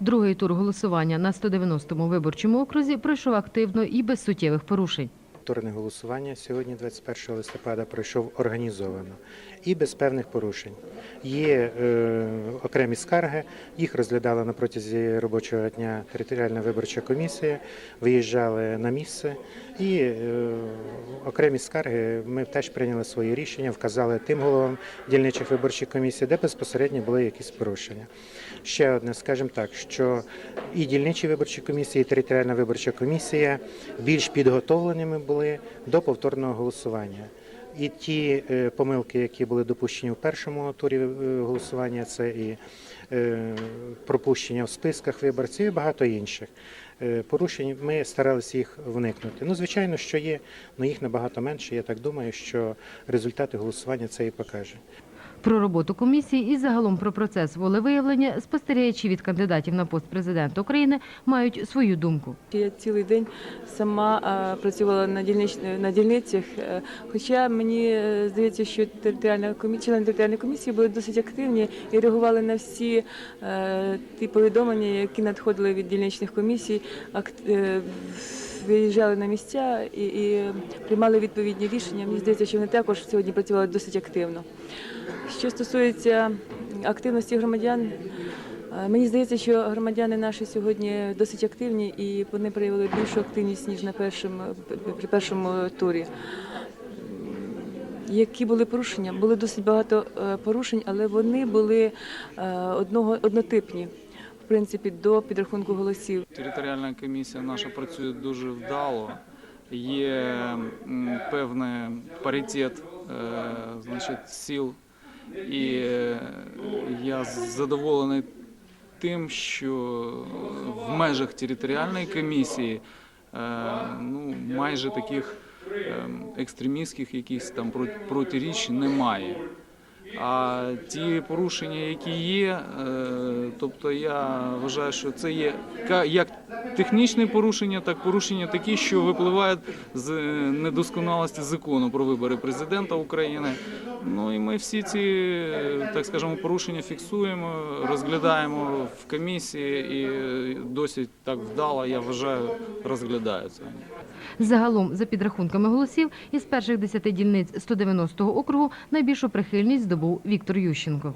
Другий тур голосування на 190-му виборчому окрузі пройшов активно і без суттєвих порушень. Повторне голосування. Сьогодні, 21 листопада, пройшов організовано і без певних порушень. Є е, окремі скарги, їх розглядала на протязі робочого дня територіальна виборча комісія, виїжджали на місце. І е, окремі скарги. Ми теж прийняли свої рішення, вказали тим головам дільничих виборчих комісій, де безпосередньо були якісь порушення. Ще одне, скажімо так, що і дільничі виборчі комісії, і територіальна виборча комісія більш підготовленими були до повторного голосування. І ті е, помилки, які були допущені в першому турі е, голосування, це і е, пропущення в списках виборців, і багато інших порушень. Ми старалися їх вникнути. Ну, звичайно, що є, але їх набагато менше. Я так думаю, що результати голосування це і покаже. Про роботу комісії і загалом про процес волевиявлення спостерігачі від кандидатів на пост президента України мають свою думку. Я цілий день сама працювала на дільнич на дільницях. е, Хоча мені е, здається, що територіальна комі... члени територіальної комісії були досить активні і реагували на всі е, ті повідомлення, які надходили від дільничних комісій. Виїжджали на місця і, і приймали відповідні рішення. Мені здається, що вони також сьогодні працювали досить активно. Що стосується активності громадян, Е, Мені здається, що громадяни наші сьогодні досить активні і вони проявили більшу активність ніж на першому при першому турі. Які були порушення? Були досить багато е, порушень, але вони були е, одного однотипні. Принципі, до підрахунку голосів. Територіальна комісія наша працює дуже вдало. Є певний паритет е, значить, сіл, і е, я задоволений тим, що в межах територіальної комісії е, ну, майже таких ем, екстремістських якихось там проти- протиріч немає. А ті порушення, які є, е, тобто я вважаю, що це є як технічне порушення, так порушення такі, що випливають з е, недосконалості закону про вибори президента України. Ну і ми всі ці, е, так скажемо, порушення фіксуємо, розглядаємо в комісії і досить так вдало, я вважаю, розглядаються. Загалом, за підрахунками голосів, із перших 10 дільниць 190-го округу найбільшу прихильність здобув Віктор Ющенко.